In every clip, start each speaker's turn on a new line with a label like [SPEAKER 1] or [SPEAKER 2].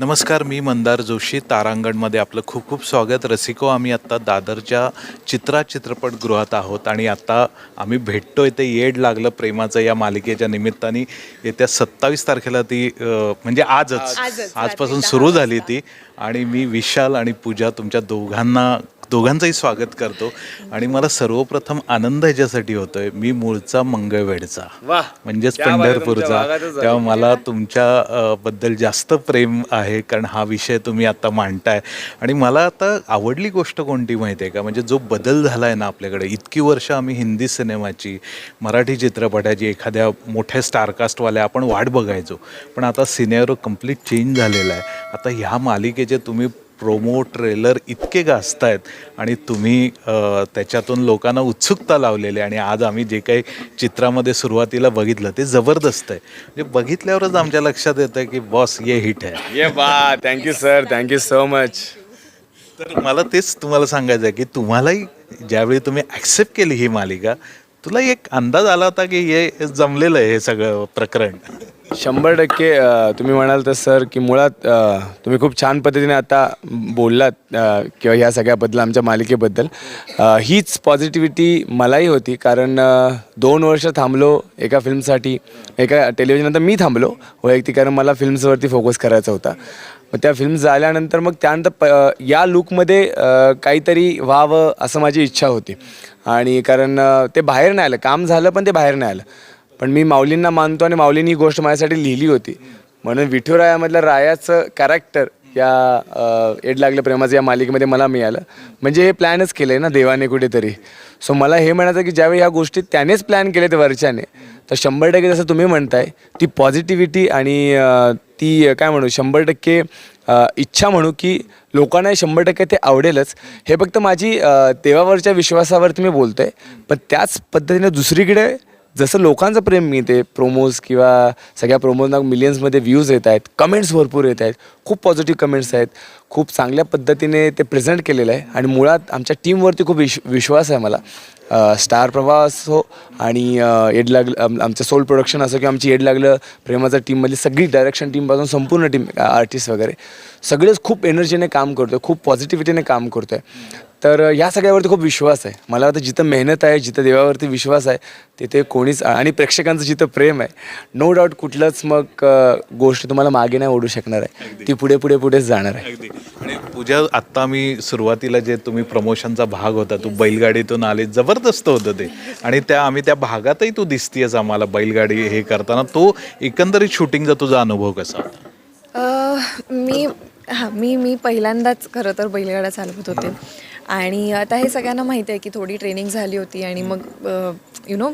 [SPEAKER 1] नमस्कार मी मंदार जोशी तारांगणमध्ये आपलं खूप खूप स्वागत. रसिको आम्ही आत्ता दादरच्या चित्रा चित्रपटगृहात आहोत आणि आता आम्ही भेटतोय ते येड लागलं प्रेमाचं या मालिकेच्या निमित्ताने. येत्या सत्तावीस तारखेला ती म्हणजे आजच. आजपासून सुरू झाली ती. आणि मी विशाल आणि पूजा तुमच्या दोघांना दोघांचंही स्वागत करतो. आणि मला सर्वप्रथम आनंद ह्याच्यासाठी होतोय. मी मूळचा मंगळवेढचा.
[SPEAKER 2] वाह!
[SPEAKER 1] म्हणजेच पंढरपूरचा. तेव्हा मला तुमच्या बद्दल जास्त प्रेम आहे. कारण हा विषय तुम्ही आता मांडताय. आणि मला आता आवडली गोष्ट कोणती माहिती आहे का? म्हणजे जो बदल झाला आहे ना आपल्याकडे. इतकी वर्ष आम्ही हिंदी सिनेमाची मराठी चित्रपटाची एखाद्या मोठ्या स्टारकास्टवाल्या आपण वाट बघायचो. पण आता सिनेरो कंप्लीट चेंज झालेला आहे. आता ह्या मालिकेचे तुम्ही प्रोमो ट्रेलर इतके गाजतायत आणि तुम्ही त्याच्यातून लोकांना उत्सुकता लावलेली आहे आणि आज आम्ही जे काही चित्रामध्ये सुरुवातीला बघितलं ते जबरदस्त आहे. म्हणजे बघितल्यावरच आमच्या लक्षात येतं की बॉस ये हिट आहे.
[SPEAKER 2] ये बा thank you sir thank you so much
[SPEAKER 1] तर मला तेच तुम्हाला सांगायचं आहे की तुम्हालाही ज्यावेळी तुम्ही ॲक्सेप्ट केली ही मालिका तुला एक अंदाज आला होता की हे जमलेलं आहे हे सगळं प्रकरण?
[SPEAKER 2] शंभर टक्के तुम्ही म्हणाल तर सर की मुळात तुम्ही खूप छान पद्धतीने आता बोललात किंवा ह्या सगळ्याबद्दल आमच्या मालिकेबद्दल. हीच पॉझिटिव्हिटी मलाही होती कारण दोन वर्ष थांबलो एका फिल्मसाठी एका टेलिव्हिजननंतर मी थांबलो वैयक्तिक कारण मला फिल्म्सवरती फोकस करायचा होता. मग त्या फिल्म झाल्यानंतर मग त्यानंतर प या लुकमध्ये काहीतरी व्हावं असं माझी इच्छा होती. आणि कारण ते बाहेर नाही आलं काम झालं पण ते बाहेर नाही आलं. पण मी माऊलींना मानतो आणि माऊलींनी ही गोष्ट माझ्यासाठी लिहिली होती. म्हणून विठुरायामधलं रायाचं कॅरेक्टर या एड लागलं प्रेमाचं या मालिकेमध्ये मला मिळालं. म्हणजे हे प्लॅनच केलं आहे ना देवाने कुठेतरी. सो मला हे म्हणायचं की ज्यावेळी ह्या गोष्टी त्यानेच प्लॅन केले ते वरच्याने तर शंभर टक्के जसं तुम्ही म्हणताय ती पॉझिटिव्हिटी आणि ती काय म्हणू शंभर टक्के इच्छा म्हणू की लोकांना शंभर टक्के ते आवडेलच. हे फक्त माझी देवावरच्या विश्वासावरती मी बोलतो आहे पण त्याच पद्धतीने दुसरीकडे जसं लोकांचं प्रेम मिळते प्रोमोज किंवा सगळ्या प्रोमोजना मिलियन्समध्ये व्ह्यूज येत आहेत कमेंट्स भरपूर येत आहेत खूप पॉझिटिव्ह कमेंट्स आहेत खूप चांगल्या पद्धतीने ते प्रेझेंट केलेलं आहे आणि मुळात आमच्या टीमवरती खूप विश विश्वास आहे मला. स्टार प्रवाह असो आणि येड लागलं आमचं सोल प्रोडक्शन असो किंवा आमची येड लागलं प्रेमाचा टीममधली सगळी डायरेक्शन टीमपासून संपूर्ण टीम आर्टिस्ट वगैरे. सगळेच खूप एनर्जीने काम करतो आहे खूप पॉझिटिव्हिटीने काम करतो आहे तर ह्या सगळ्यावरती खूप विश्वास आहे. मला वाटतं जिथं मेहनत आहे जिथं देवावरती विश्वास आहे तिथे कोणीच आणि प्रेक्षकांचं जिथं प्रेम आहे नो डाऊट कुठलंच मग गोष्ट तुम्हाला मागे नाही ओढू शकणार आहे. ती पुढे पुढे पुढेच जाणार आहे.
[SPEAKER 1] अगदी. आणि पूजा आत्ता मी सुरुवातीला जे तुम्ही प्रमोशनचा भाग होता तू बैलगाडीतून आले जबरदस्त होतं ते. आणि त्या आम्ही त्या भागातही तू दिसतीयस आम्हाला बैलगाडी हे करताना. तो एकंदरीत शूटिंगचा तुझा अनुभव कसा? होता
[SPEAKER 3] मी हां मी मी पहिल्यांदाच खरं तर बैलगाड्या चालवत होते. आणि आता हे सगळ्यांना माहिती आहे की थोडी ट्रेनिंग झाली होती आणि मग यु नो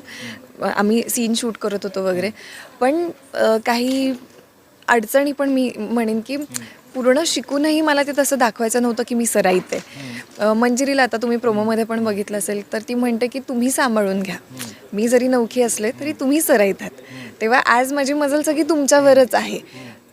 [SPEAKER 3] आम्ही सीन शूट करत होतो वगैरे. पण काही अडचणी पण मी म्हणेन की पूर्ण शिकूनही मला ते तसं दाखवायचं नव्हतं की मी सराईत आहे. मंजिरीला आता तुम्ही प्रोमोमध्ये पण बघितलं असेल तर ती म्हणते की तुम्ही सांभाळून घ्या. मी जरी नौखी असले तरी तुम्ही सराईत आहात. तेव्हा आज माझी मजल सगळी तुमच्यावरच आहे.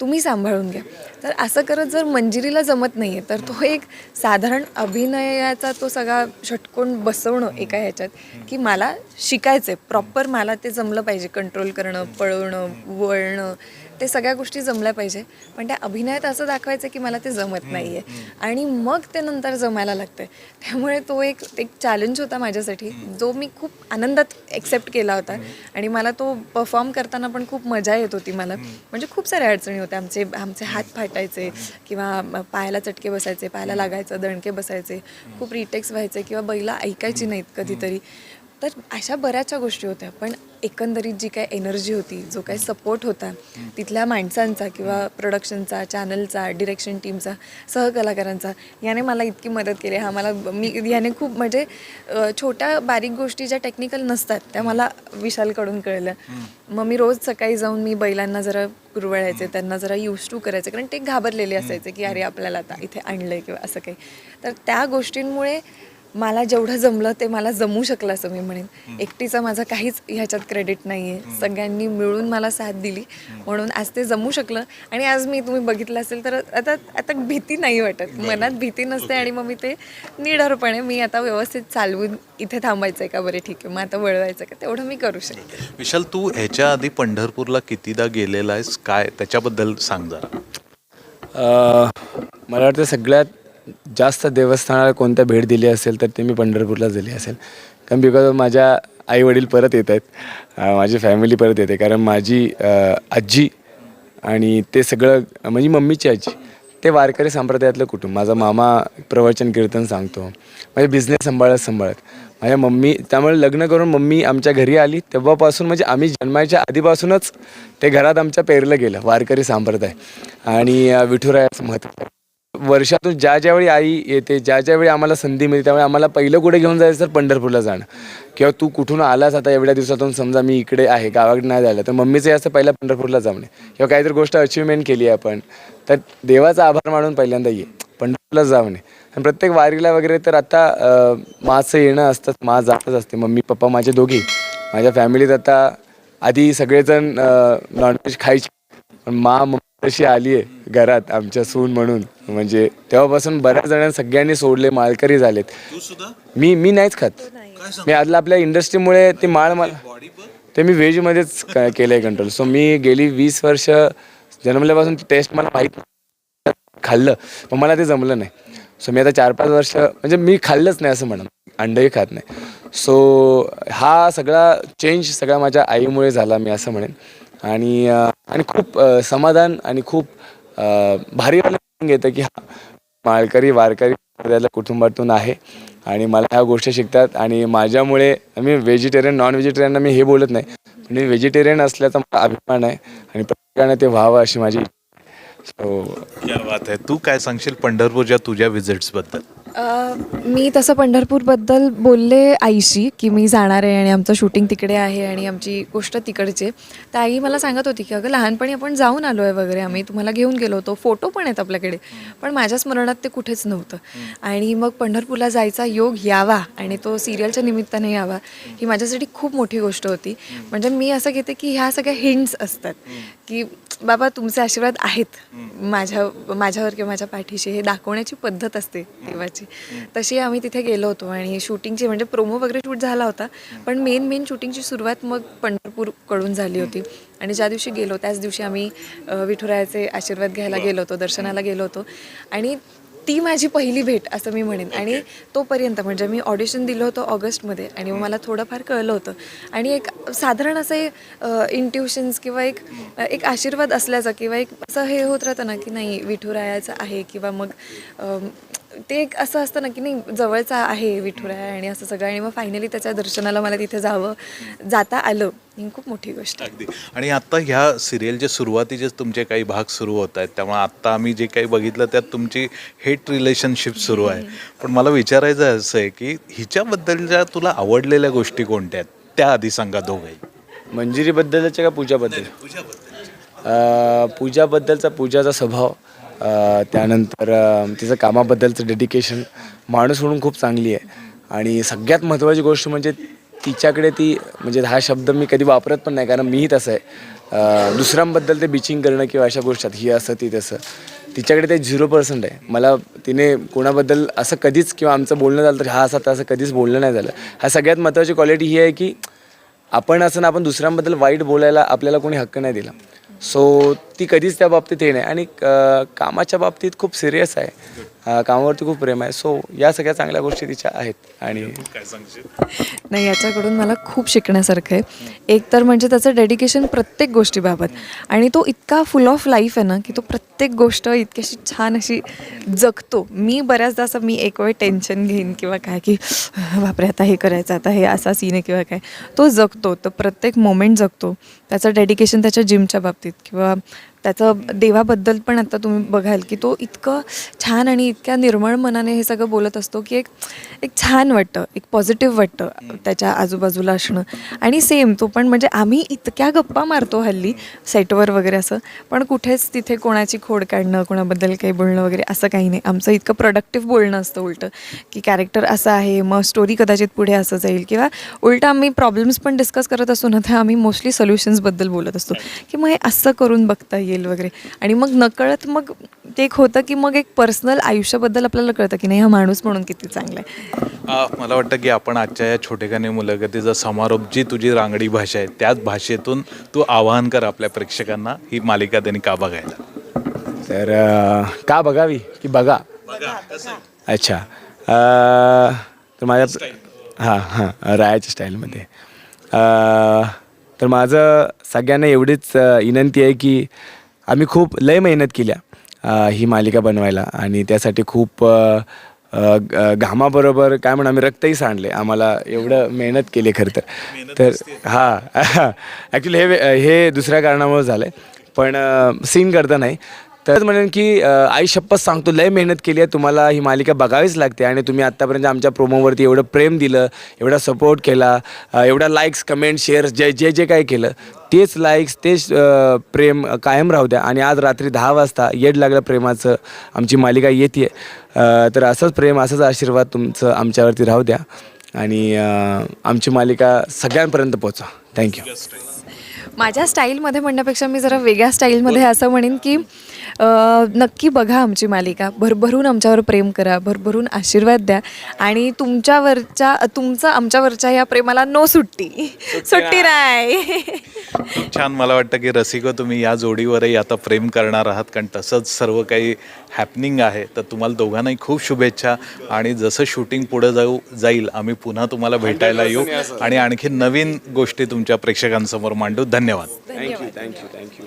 [SPEAKER 3] तुम्ही सांभाळून घ्या. तर असं करत जर मंजिरीला जमत नाही आहे तर तो एक साधारण अभिनयाचा तो सगळा षटकोन बसवणं एका ह्याच्यात की मला शिकायचं आहे प्रॉपर मला ते जमलं पाहिजे. कंट्रोल करणं पळवणं वळणं ते सगळ्या गोष्टी जमल्या पाहिजे. पण त्या अभिनयात असं दाखवायचं की मला ते जमत नाही आहे आणि मग ते नंतर जमायला लागतं त्यामुळे तो एक एक चॅलेंज होता माझ्यासाठी. जो मी खूप आनंदात एक्सेप्ट केला होता. आणि मला तो परफॉर्म करताना पण खूप मजा येत होती मला. म्हणजे खूप साऱ्या अडचणी होत्या. आमचे आमचे हात फाटायचे किंवा पायाला चटके बसायचे पायाला लागायचं दणके बसायचे. खूप रिटेक्स व्हायचे किंवा बैला ऐकायची नाहीत कधीतरी. तर अशा बऱ्याचशा गोष्टी होत्या. पण एकंदरीत जी काय एनर्जी होती जो काही सपोर्ट होता तिथल्या माणसांचा किंवा प्रोडक्शनचा चॅनलचा डिरेक्शन टीमचा सहकलाकारांचा याने मला इतकी मदत केली. हा मला मी याने खूप म्हणजे छोट्या बारीक गोष्टी ज्या टेक्निकल नसतात त्या मला विशालकडून कळल्या. मग मी रोज सकाळी जाऊन मी बैलांना जरा कुरवळायचे त्यांना जरा यूज टू करायचे कारण ते घाबरलेले असायचे की अरे आपल्याला आता इथे आणलं आहे किंवा असं काही. तर त्या गोष्टींमुळे मला जेवढं जमलं ते मला जमू शकलं असं मी म्हणेन. एकटीचं माझं काहीच ह्याच्यात क्रेडिट नाही आहे सगळ्यांनी मिळून मला साथ दिली. म्हणून आज ते जमू शकलं. आणि आज मी तुम्ही बघितलं असेल तर आता आता भीती नाही वाटत. मनात भीती नसते आणि मग मी ते निडरपणे मी आता व्यवस्थित चालवून इथे थांबायचं आहे का बरे ठीक आहे. मग आता वळवायचं का? तेवढं मी करू शकते.
[SPEAKER 1] विशाल तू ह्याच्या आधी पंढरपूरला कितीदा गेलेला आहेस? काय? त्याच्याबद्दल सांग जरा.
[SPEAKER 2] अ, मला वाटतं सगळ्यात जास्त देवस्थानाला कोणत्या भेट दिली असेल तर ते मी पंढरपूरलाच दिली असेल. कारण बिकॉज माझ्या आई वडील परत येत आहेत. माझी फॅमिली परत येते. कारण माझी आजी आणि ते सगळं म्हणजे मम्मीची आजी ते वारकरी संप्रदायातलं कुटुंब. माझा मामा प्रवचन कीर्तन सांगतो. म्हणजे बिझनेस सांभाळत सांभाळत. माझ्या मम्मी त्यामुळे लग्न करून मम्मी आमच्या घरी आली. तेव्हापासून म्हणजे आम्ही जन्माच्या आधीपासूनच ते घरात आमच्या पेरलं गेलं. वारकरी संप्रदाय. आणि विठुरायाचं महत्त्व. वर्षातून ज्या ज्यावेळी आई येते ज्या ज्यावेळी आम्हाला संधी मिळते त्यावेळी आम्हाला पहिलं कुठे घेऊन जायचं तर पंढरपूरला जाणं. किंवा तू कुठून आलास आता एवढ्या दिवसातून समजा मी इकडे आहे गावाकडे नाही झालं तर मम्मीचं असं पहिलं पंढरपूरला जाणे किंवा काहीतरी गोष्ट अचिव्हमेंट केली आहे आपण तर देवाचा आभार मानून पहिल्यांदा ये पंढरपूरला जावणे आणि प्रत्येक वारीला वगैरे तर आता माचं माझं येणं असतं मा जातच असते. मम्मी पप्पा माझे दोघे माझ्या फॅमिलीत आता आधी सगळेजण नॉनव्हेज खायचे. पण मा मम्मी तशी आली आहे घरात आमच्या सून म्हणून. म्हणजे तेव्हापासून बऱ्याच जणांनी सगळ्यांनी सोडले माळकरी झालेत. मी मी नाहीच खात. मी आदला आपल्या इंडस्ट्रीमुळे ते माळ मला ते मी व्हेजमध्येच केलं आहे कंट्रोल सो मी गेली वीस वर्ष जन्मल्यापासून टेस्ट मला माहीत खाल्लं पण मला ते जमलं नाही. सो मी आता चार पाच वर्ष म्हणजे मी खाल्लंच नाही असं म्हणून अंडही खात नाही. सो हा सगळा चेंज सगळा माझ्या आईमुळे झाला मी असं म्हणेन. आणि आणि खूप समाधान आणि खूप भारी येतं की हा माळकरी वारकरी संप्रदायाला कुटुंबातून आहे आणि मला ह्या गोष्टी शिकतात आणि माझ्यामुळे मी व्हेजिटेरियन नॉन व्हेजिटेरियनना मी हे बोलत नाही. पण मी व्हेजिटेरियन असल्याचा मला अभिमान आहे आणि प्रत्येकाने ते व्हावं अशी माझी सो
[SPEAKER 1] क्या बात आहे. तू काय सांगशील पंढरपूरच्या तुझ्या
[SPEAKER 3] व्हिजिट्सबद्दल मी तसं पंढरपूरबद्दल बोलले आईशी की मी जाणार आहे आणि आमचं शूटिंग तिकडे आहे आणि आमची गोष्ट तिकडची. तर आई मला सांगत होती की अगं लहानपणी आपण जाऊन आलो आहे वगैरे आम्ही. तुम्हाला घेऊन गेलो होतो. फोटो पण आहेत आपल्याकडे. पण माझ्या स्मरणात ते कुठेच नव्हतं. आणि मग पंढरपूरला जायचा योग यावा आणि तो सिरियलच्या निमित्ताने यावा ही माझ्यासाठी खूप मोठी गोष्ट होती. म्हणजे मी असं घेते की ह्या सगळ्या हिंट्स असतात की बाबा तुमचे आशीर्वाद आहेत. माझ्या माझ्यावर किंवा माझ्या पाठीशी हे दाखवण्याची पद्धत असते देवाची तशी आम्ही तिथे गेलो होतो आणि शूटिंगची म्हणजे प्रोमो वगैरे शूट झाला होता. पण मेन मेन शूटिंगची सुरुवात मग पंढरपूरकडून झाली होती. आणि ज्या दिवशी गेलो त्याच दिवशी आम्ही विठुरायाचे आशीर्वाद घ्यायला गेलो होतो दर्शनाला गेलो होतो. आणि ती माझी पहिली भेट असं मी म्हणेन. आणि तोपर्यंत म्हणजे मी ऑडिशन दिलं होतं ऑगस्टमध्ये आणि मग मला थोडंफार कळलं होतं. आणि एक साधारण असे इंट्युशन्स किंवा एक एक आशीर्वाद असल्याचा किंवा एक असं हे होत राहतं ना की नाही विठुरायाचं आहे किंवा मग ते एक असं असतं ना की नाही जवळचा आहे विठुराया आणि असं सगळं आणि मग फायनली त्याच्या दर्शनाला मला तिथे जावं जाता आलं ही खूप मोठी गोष्ट आहे.
[SPEAKER 1] अगदी. आणि आता ह्या सिरियलचे सुरुवातीचेच तुमचे काही भाग सुरू होत आहेत त्यामुळे आत्ता आम्ही जे काही बघितलं त्यात तुमची हेट रिलेशनशिप सुरू आहे. पण मला विचारायचं आहे असं आहे की हिच्याबद्दलच्या तुला आवडलेल्या गोष्टी कोणत्या आहेत? त्या आधी सांगा दोघंही.
[SPEAKER 2] मंजिरीबद्दलच्या का पूजाबद्दल? पूजाबद्दलचा पूजाचा स्वभाव. त्यानंतर तिचं कामाबद्दलचं डेडिकेशन माणूस म्हणून खूप चांगली आहे. आणि सगळ्यात महत्त्वाची गोष्ट म्हणजे तिच्याकडे ती म्हणजे हा शब्द मी कधी वापरत पण नाही कारण मीही तसं आहे. दुसऱ्यांबद्दल ते बिचिंग करणं किंवा अशा गोष्टी ही असं ती तसं. तिच्याकडे ते झिरो पर्सेंट आहे. मला तिने कोणाबद्दल असं कधीच किंवा आमचं बोलणं झालं तर हा असा तसं कधीच बोलणं नाही झालं. हा सगळ्यात महत्त्वाची क्वालिटी ही आहे की आपण असं ना आपण दुसऱ्यांबद्दल वाईट बोलायला आपल्याला कोणी हक्क नाही दिला. सो ती कधीच त्या बाबतीत हे नाही. आणि कामाच्या बाबतीत खूप सिरियस आहे. कामावरती खूप प्रेम आहे. सो या सगळ्या चांगल्या गोष्टी तिच्या आहेत. आणि
[SPEAKER 1] काय सांगशील?
[SPEAKER 3] नाही याच्याकडून मला खूप शिकण्यासारखं आहे. एक तर म्हणजे त्याचं डेडिकेशन प्रत्येक गोष्टीबाबत. आणि तो इतका फुल ऑफ लाईफ आहे ना की तो प्रत्येक गोष्ट इतकी अशी छान अशी जगतो. मी बऱ्याचदा असं मी एक वेळ टेन्शन घेईन किंवा काय की बापरे आता हे करायचं आता हे असा सीन आहे किंवा काय. तो जगतो तर प्रत्येक मोमेंट जगतो. त्याचं डेडिकेशन त्याच्या जिमच्या बाबतीत किंवा त्याचं देवाबद्दल पण आता तुम्ही बघाल की तो इतकं छान आणि इतक्या निर्मळ मनाने हे सगळं बोलत असतो की एक एक छान वाटतं एक पॉझिटिव्ह वाटतं त्याच्या आजूबाजूला असणं. आणि सेम तो पण म्हणजे आम्ही इतक्या गप्पा मारतो हल्ली सेटवर वगैरे असं पण कुठेच तिथे कोणाची खोड काढणं कोणाबद्दल काही बोलणं वगैरे असं काही नाही. आमचं इतकं प्रोडक्टिव्ह बोलणं असतं उलटं की कॅरेक्टर असं आहे मग स्टोरी कदाचित पुढे असं जाईल किंवा उलटं आम्ही प्रॉब्लेम्स पण डिस्कस करत असतो ना तर आम्ही मोस्टली सोल्युशन्सबद्दल बोलत असतो. की मग हे असं करून बघता येईल वगैरे. आणि मग नकळत मग ते एक होतं की मग एक पर्सनल आयुष्याबद्दल आपल्याला कळतं की नाही हा माणूस म्हणून किती चांगला आहे.
[SPEAKER 1] मला वाटतं की आपण आजच्या या छोटेखाने मुलाखतीचा समारोप जी तुझी रांगडी भाषा आहे त्याच भाषेतून तू आवाहन कर आपल्या प्रेक्षकांना ही मालिका त्यांनी का बघायला?
[SPEAKER 2] तर का बघावी की बघा? अच्छा. अ, तर माझ्या हां हां रायाच्या स्टाईलमध्ये. अ, तर माझं सगळ्यांना एवढीच विनंती आहे की आम्ही खूप लय मेहनत केल्या ही मालिका बनवायला. आणि त्यासाठी खूप घामाबरोबर काय म्हणू आम्ही रक्तही सांडले. आम्हाला एवढं मेहनत केली खरं तर. तर हां ॲक्च्युली हे हे दुसऱ्या कारणामुळे झालं आहे पण सीन करता नाही. तर म्हणेन की आई शपथ सांगतो लय मेहनत केली आहे तुम्हाला ही मालिका बघावीच लागते आणि तुम्ही आत्तापर्यंत आमच्या प्रोमोवरती एवढं प्रेम दिलं एवढा सपोर्ट केला एवढा लाईक्स कमेंट शेअर्स जे जे जे काय केलं तेच लाईक्स तेच प्रेम कायम राहू द्या. आणि आज रात्री दहा वाजता येड लागलं प्रेमाचं आमची मालिका येते तर असंच प्रेम असंच आशीर्वाद तुमचं आमच्यावरती राहू द्या. आणि आमची मालिका सगळ्यांपर्यंत पोचा थँक्यू
[SPEAKER 3] माझ्या स्टाईलमध्ये म्हणण्यापेक्षा मी जरा वेगळ्या स्टाईलमध्ये असं म्हणेन की नक्की बघा आमची मालिका. भरभरून आमच्यावर प्रेम करा भरभरून आशीर्वाद द्या आणि तुमच्यावरच्या तुमचं आमच्यावरच्या या प्रेमाला नो सुट्टी. सुट्टी नाही.
[SPEAKER 1] खूप छान मला वाटतं की रसिको तुम्ही या जोडीवरही आता प्रेम करणार आहात कारण तसंच सर्व काही हॅपनिंग आहे. तर तुम्हाला दोघांनाही खूप शुभेच्छा आणि जसं शूटिंग पुढे जाऊ जाईल आम्ही पुन्हा तुम्हाला भेटायला येऊ. आणि आणखी नवीन गोष्टी तुमच्या प्रेक्षकांसमोर मांडू. धन्यवाद.
[SPEAKER 2] Thank you thank you thank you